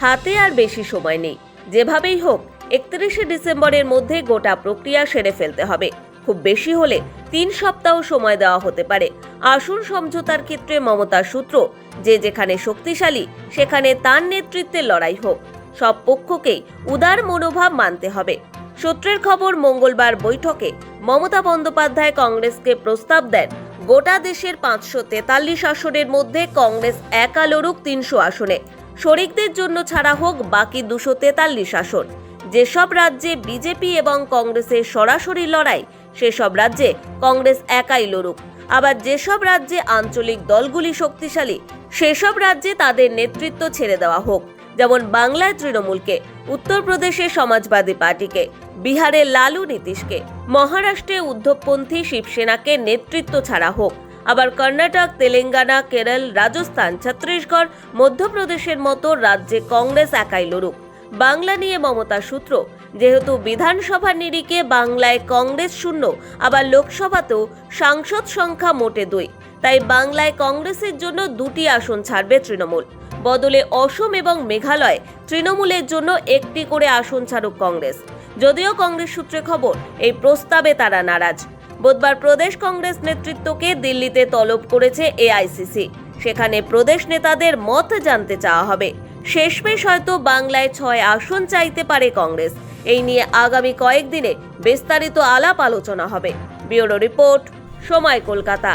হাতে আর বেশি সময় নেই। যেভাবেই হোক, একত্রিশে ডিসেম্বরের মধ্যে গোটা প্রক্রিয়া সেরে ফেলতে হবে। খুব বেশি হলে তিন সপ্তাহ সময় দেওয়া হতে পারে। আসন সমঝোতার ক্ষেত্রে মমতার সূত্র, যে যেখানে শক্তিশালী, সেখানে তার নেতৃত্বে লড়াই হোক। সব পক্ষকেই উদার মনোভাব মানতে হবে। সূত্রের খবর, মঙ্গলবার বৈঠকে মমতা বন্দ্যোপাধ্যায় কংগ্রেসকে প্রস্তাব দেন, গোটা দেশের পাঁচশো তেতাল্লিশ আসনের মধ্যে কংগ্রেস একা তিনশো আসনে। শরিকদের জন্য ছাড়া হোক বাকি দুশো তেতাল্লিশ আসন। যেসব রাজ্যে বিজেপি এবং কংগ্রেসের সরাসরি লড়াই, সেসব রাজ্যে কংগ্রেস একাই লড়ুক। আবার যেসব রাজ্যে আঞ্চলিক দলগুলি শক্তিশালী, সেসব রাজ্যে তাদের নেতৃত্ব ছেড়ে দেওয়া হোক। যেমন বাংলায় তৃণমূলকে, উত্তরপ্রদেশে সমাজবাদী পার্টিকে, বিহারে লালু নীতিশকে, মহারাষ্ট্রে উদ্ধবপন্থী শিবসেনাকে নেতৃত্ব ছাড়া হোক। আবার কর্ণাটক, তেলেঙ্গানা, কেরল, রাজস্থান, ছত্তিশগড়, মধ্যপ্রদেশের মতো রাজ্যে কংগ্রেস একাই লড়ুক। বাংলা নিয়ে মমতা সূত্র। যেহেতু বিধানসভার নিরিখে বাংলায় কংগ্রেস শূন্য, আবার লোকসভাতেও সাংসদ সংখ্যা মোটে দুই। তাই বাংলায় কংগ্রেসের জন্য দুটি আসন ছাড়বে তৃণমূল। বদলে অসম এবং মেঘালয় তৃণমূলের জন্য একটি করে আসন ছাড়ুক কংগ্রেস। যদিও কংগ্রেস সূত্রে খবর, এই প্রস্তাবে তারা নারাজ। বুধবার প্রদেশ কংগ্রেস নেতৃত্বকে দিল্লিতে তলব করেছে এআইসিসি। সেখানে প্রদেশ নেতাদের মত জানতে চাওয়া হবে। শেষমেশ হয়তো বাংলায় ছয় আসন চাইতে পারে কংগ্রেস। এই নিয়ে আগামী কয়েকদিনে বিস্তারিত আলাপ আলোচনা হবে। ব্যুরো রিপোর্ট, সময় কলকাতা।